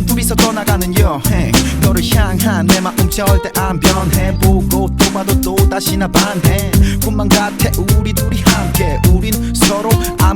단 둘이서 떠나가는 여행 너를 향한 내 마음 절대 안 변해. 보고 또 봐도 또 다시 나 반해. 꿈만 같아 우리 서로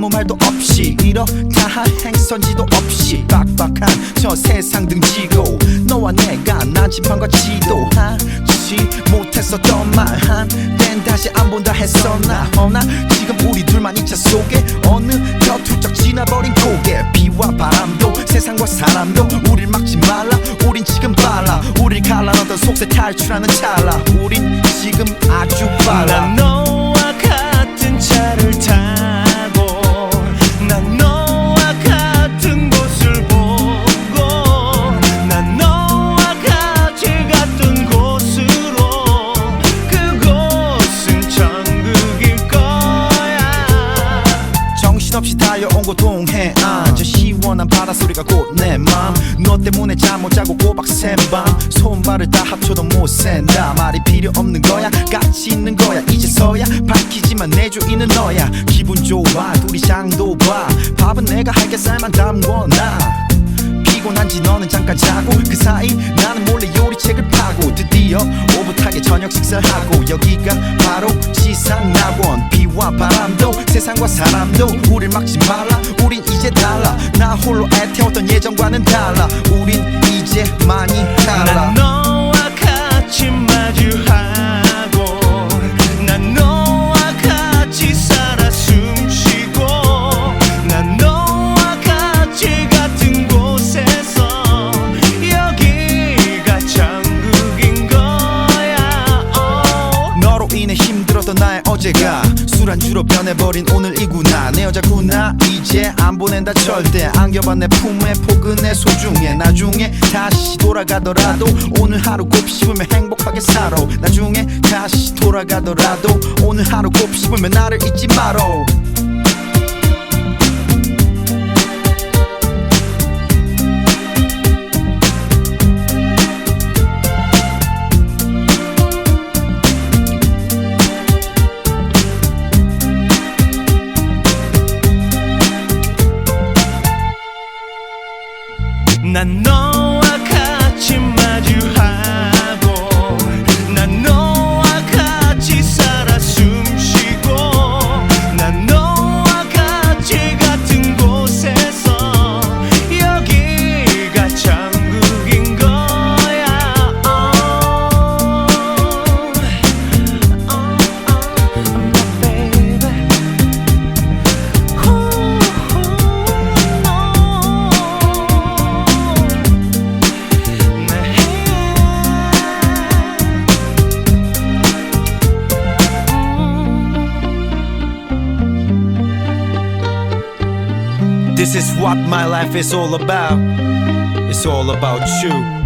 아무 말도 없이 이렇다 할 행선지도 없이 빡빡한 저 세상 등지고 너와 내가 난지판과 지도하지 못했었던 말한땐 다시 안 본다 했었나 허나 지금 우리 둘만 이 차 속에 어느덧 훌쩍 지나버린 고개 비와 바람도 세상과 사람도 우릴 막지 말라 우린 지금 빨라 우릴 갈라놓던 속세 탈출하는 찰나 우린 지금 아주 고 동해. 아, 저 시원한 바닷소리가 곧 내 맘. 너 때문에 잠 못 자고 꼬박 샌밤. 손발을 다 합쳐도 못 샌다. 말이 필요 없는 거야. 같이 있는 거야. 이제서야 밝히지만 내 주인은 너야. 기분 좋아. 둘이 장도 봐. 밥은 내가 할게. 쌀만 담궈놔. 피곤한지 너는 잠깐 자고. 그 사이 나는 몰래 요리책을 파고 저녁 식사하고 여기가 바로 지상낙원. 비와 바람도 세상과 사람도 우릴 막지 말라. 우린 이제 달라. 나 홀로 애태웠던 예전과는 달라. 우린 이제 많이 달라 어제가 술안주로 변해버린 오늘이구나. 내 여자구나. 이제 안 보낸다 절대. 안겨봐 내 품에 포근해 소중해. 나중에 다시 돌아가더라도 오늘 하루 곱씹으면 행복하게 살아. 나중에 다시 돌아가더라도 오늘 하루 곱씹으면 나를 잊지 말어 난 너와 같이 마주 This is what my life is all about. It's all about you